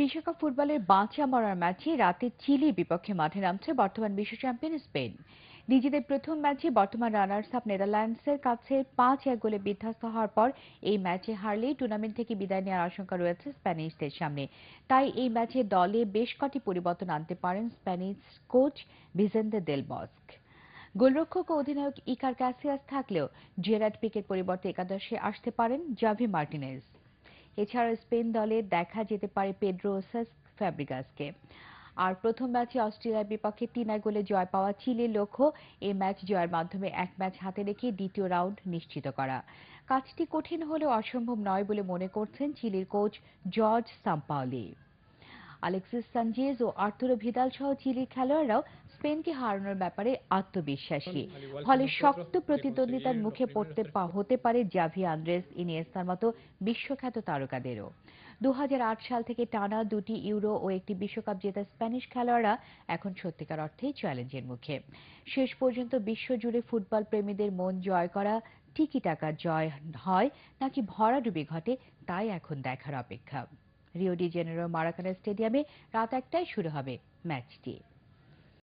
বিশ্বকাপ ফুটবলের বাঁচা মরার ম্যাচে রাতে চিলির বিপক্ষে মাঠে নামছে বর্তমান বিশ্ব চ্যাম্পিয়ন স্পেন। নিজেদের প্রথম ম্যাচে বর্তমান রানার্স আপ নেদারল্যান্ডসের কাছে পাঁচ এক গোলে বিধ্বস্ত হওয়ার পর এই ম্যাচে হারলেই টুর্নামেন্ট থেকে বিদায় নেওয়ার আশঙ্কা রয়েছে স্প্যানিশদের সামনে। তাই এই ম্যাচে দলে বেশ কটি পরিবর্তন আনতে পারেন Spanish coach Vicente del Bosque. গোলরক্ষক ও অধিনায়ক ইকার ক্যাসিয়াস থাকলেও জেরার্ড পিকের পরিবর্তে একাদশে আসতে পারেন জাভি মার্টিনেজ। এছাড়া স্পেন দলে দেখা যেতে পারে পেড্রো সেস ফ্যাব্রিগাসকে। আর প্রথম ম্যাচে অস্ট্রেলিয়ার বিপক্ষে তিন গোলে জয় পাওয়া চিলির লক্ষ্য এই ম্যাচ জয়ের মাধ্যমে এক ম্যাচ হাতে রেখে দ্বিতীয় রাউন্ড নিশ্চিত করা। কাজটি কঠিন হলেও অসম্ভব নয় বলে মনে করছেন চিলির coach Jorge Sampaoli. Alexis Sanchez ও আর্তুরো ভিদাল সহ চিলির খেলোয়াড়রাও স্পেনকে হারানোর ব্যাপারে আত্মবিশ্বাসী। ফলে শক্ত প্রতিদ্বন্দ্বিতার মুখে পড়তে হতে পারে। জাভি আন্দ্রেস ইনিয়েস্তার মতো বিশ্বখ্যাত তারকাদেরও। দু সাল থেকে টানা দুটি ইউরো ও একটি বিশ্বকাপ জেতা স্প্যানিশ খেলোয়াড়রা এখন সত্যিকার অর্থেই চ্যালেঞ্জের মুখে। শেষ পর্যন্ত বিশ্বজুড়ে ফুটবল প্রেমীদের মন জয় করা টিকি টাকার জয় হয় নাকি ভরাডুবি ঘটে তাই এখন দেখার অপেক্ষা। রিও ডি জেনেরো মারাকানা স্টেডিয়ামে রাত একটায় শুরু হবে ম্যাচটি।